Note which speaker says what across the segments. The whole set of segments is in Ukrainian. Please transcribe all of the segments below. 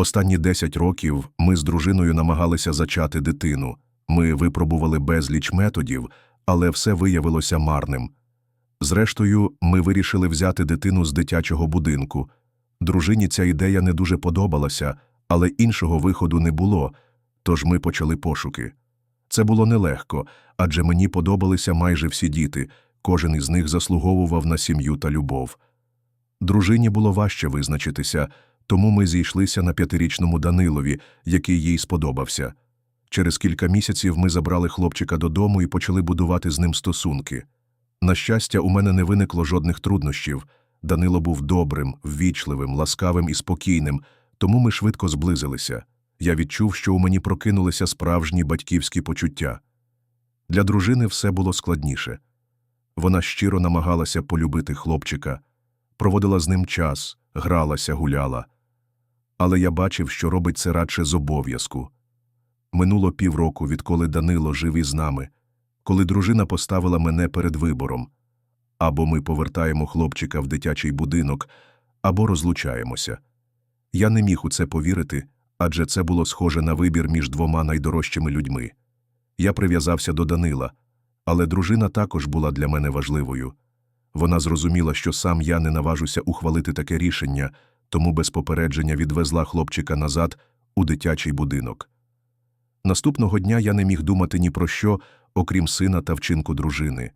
Speaker 1: Останні 10 років ми з дружиною намагалися зачати дитину. Ми випробували безліч методів, але все виявилося марним. Зрештою, ми вирішили взяти дитину з дитячого будинку. Дружині ця ідея не дуже подобалася, але іншого виходу не було, тож ми почали пошуки. Це було нелегко, адже мені подобалися майже всі діти, кожен із них заслуговував на сім'ю та любов. Дружині було важче визначитися, тому ми зійшлися на п'ятирічному Данилові, який їй сподобався. Через кілька місяців ми забрали хлопчика додому і почали будувати з ним стосунки. На щастя, у мене не виникло жодних труднощів. Данило був добрим, ввічливим, ласкавим і спокійним, тому ми швидко зблизилися. Я відчув, що у мені прокинулися справжні батьківські почуття. Для дружини все було складніше. Вона щиро намагалася полюбити хлопчика, проводила з ним час, гралася, гуляла. Але я бачив, що робить це радше з обов'язку. Минуло півроку, відколи Данило жив із нами, коли дружина поставила мене перед вибором або ми повертаємо хлопчика в дитячий будинок, або розлучаємося. Я не міг у це повірити, адже це було схоже на вибір між двома найдорожчими людьми. Я прив'язався до Данила, але дружина також була для мене важливою. Вона зрозуміла, що сам я не наважуся ухвалити таке рішення, тому без попередження відвезла хлопчика назад у дитячий будинок. Наступного дня я не міг думати ні про що, окрім сина та вчинку дружини.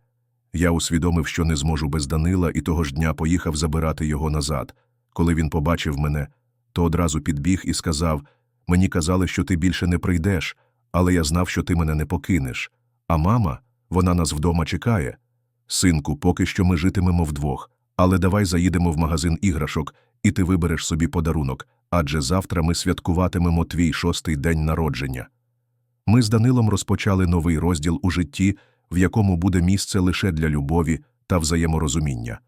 Speaker 1: Я усвідомив, що не зможу без Данила, і того ж дня поїхав забирати його назад. Коли він побачив мене, то одразу підбіг і сказав: Мені казали, що ти більше не прийдеш, але я знав, що ти мене не покинеш. А мама, вона нас вдома чекає. Синку, поки що ми житимемо вдвох, але давай заїдемо в магазин іграшок, і ти вибереш собі подарунок, адже завтра ми святкуватимемо твій шостий день народження. Ми з Данилом розпочали новий розділ у житті, в якому буде місце лише для любові та взаєморозуміння.